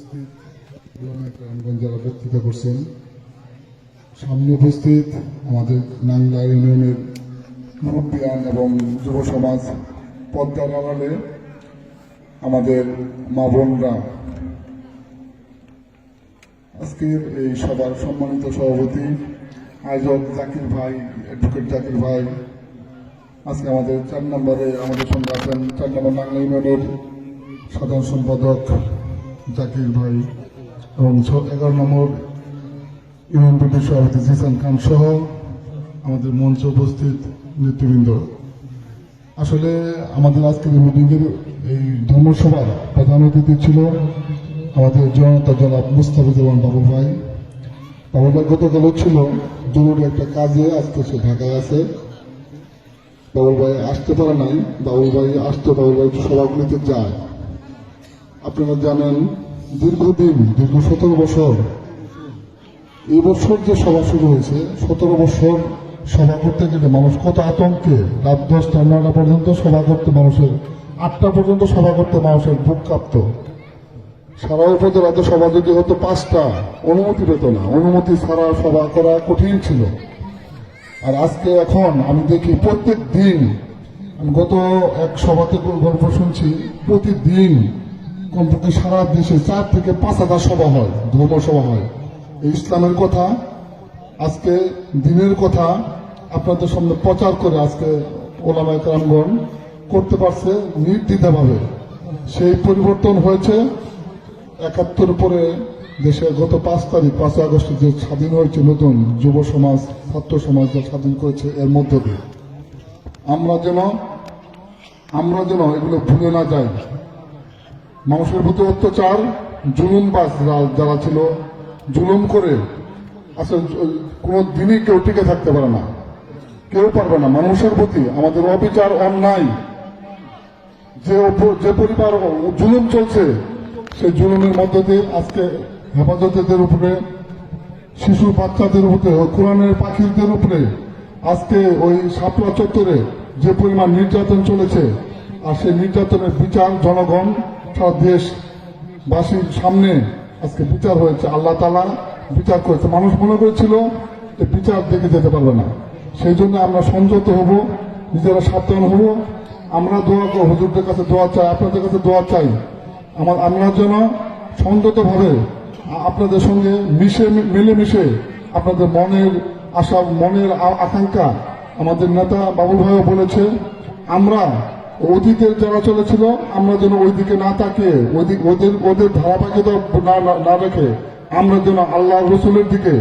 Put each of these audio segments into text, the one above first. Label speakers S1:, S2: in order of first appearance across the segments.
S1: উপস্থিত যারা বক্তৃতা করছেন। সামনে উপস্থিত আমাদের নাংলা ইউনিয়নের মুরব্বিয়ান এবং যুব সমাজ পদ্মার আড়ালে আমাদের মা বোনরা। আজকের এই সবার সম্মানিত সভাপতি আয়োজক জাকির ভাই অ্যাডভোকেট জাকির ভাই। আজকে আমাদের চার নম্বরে আমাদের সঙ্গে আছেন চার নম্বর বাংলা ইউনিয়নের সাধারণ সম্পাদক জাকির ভাই এবং এগারো নম্বর বিদ্যুৎ সভাপতি জিসান খান সহ আমাদের মঞ্চে উপস্থিত নেতৃবৃন্দ। আসলে আমাদের আজকের এই মিটিংয়ের এই ধর্মসভার প্রধান অতিথি ছিল আমাদের জনতা জনাব মুস্তাফিজুর বাবু ভাই। বাবু ভাই গতকাল ছিল, জরুরি একটা কাজে, আজকে সে ঢাকায় আছে। বাবু ভাই আসতে পারে নাই বাবু ভাই আসতে বাবু ভাই সভাগুলিতে যায়। আপনারা জানেন, দীর্ঘদিন, দীর্ঘ সতেরো বছর এবছর যে সভা শুরু হয়েছে, সতেরো বছর সভা করতে গেলে মানুষ কত আতঙ্কে, রাত দশটা, নয়টা পর্যন্ত সভা করতে মানুষের, আটটা পর্যন্ত সভা করতে মানুষের বুক কাঁপত। সারা উপজেলাতে সভা যদি হতো পাঁচটা, অনুমতি পেত না। অনুমতি ছাড়া সভা করা কঠিন ছিল। আর আজকে এখন আমি দেখি প্রত্যেক দিন গত এক সভাতে গল্প শুনছি, প্রতিদিন কমপক্ষে সারা দেশে চার থেকে পাঁচ হাজার সভা হয়, ধর্ম সভা হয়। এই ইসলামের কথা, আজকে দিনের কথা আপনাদের সামনে প্রচার করে আজকে ওলামায় কারামগণ করতে পারছে নির্দ্বিধাভাবে। সেই পরিবর্তন হয়েছে একাত্তর পরে দেশে গত পাঁচ তারিখ, পাঁচ আগস্ট যে স্বাধীন হয়েছে নতুন যুব সমাজ, ছাত্র সমাজ যা স্বাধীন করেছে, এর মধ্য দিয়ে। আমরা যেন আমরা যেন এগুলো ভুলে না যাই। মানুষের প্রতি অত্যাচার জুলুম বাস যারা ছিল, জুলুম করে আসলে কোনো দিনই কেউ টিকে থাকতে পারে না। কেউ পারবে না। মানুষের প্রতি আমাদের অবিচার, অন্যায়, যে যে পরিবার জুলুম চলছে, সেই জুলুমের মধ্য দিয়ে আজকে হেফাজতের উপরে, শিশু বাচ্চাদের উপরে, কোরআনের পাখিদের উপরে, আজকে ওই শাপলা চত্বরে যে পরিমাণ নির্যাতন চলেছে, আর সেই নির্যাতনের বিচার জনগণ দেশবাসীর সামনে আজকে বিচার হয়েছে। আল্লাহ তালা বিচার করেছে। মানুষ মনে করেছিল যে বিচার দেখে যেতে পারবে না। সেই জন্য আমরা সংযত হব, নিজেরা সাবধান হব। আমরা দোয়া হুজুরদের কাছে দোয়া চাই, আপনাদের কাছে দোয়া চাই। আমার, আমরা যেন সংযতভাবে আপনাদের সঙ্গে মিশে, মিলেমিশে আপনাদের মনের আশা, মনের আকাঙ্ক্ষা আমাদের নেতা বাবুল ভাইও বলেছে, আমরা অতীতের যারা চলেছিল, আমরা যেন ওই দিকে না তাকিয়ে ওদের ওদের ধারাবাহিকতা না রেখে আমরা যেন আল্লাহ রসুলের দিকে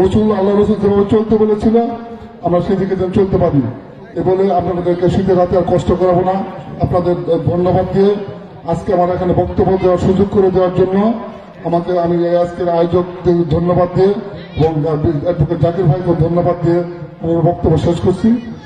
S1: রসুল আল্লাহ রসুল যেভাবে চলতে বলেছিল, আমরা সেদিকে যেন চলতে পারি। এ বলে আপনাদেরকে শীতের রাতে আর কষ্ট করাবো না। আপনাদের ধন্যবাদ দিয়ে আজকে আমার এখানে বক্তব্য দেওয়ার সুযোগ করে দেওয়ার জন্য আমাকে আমি আজকের আয়োজকদের ধন্যবাদ দিয়ে এবং জাকির ভাইকে ধন্যবাদ দিয়ে আমি বক্তব্য শেষ করছি।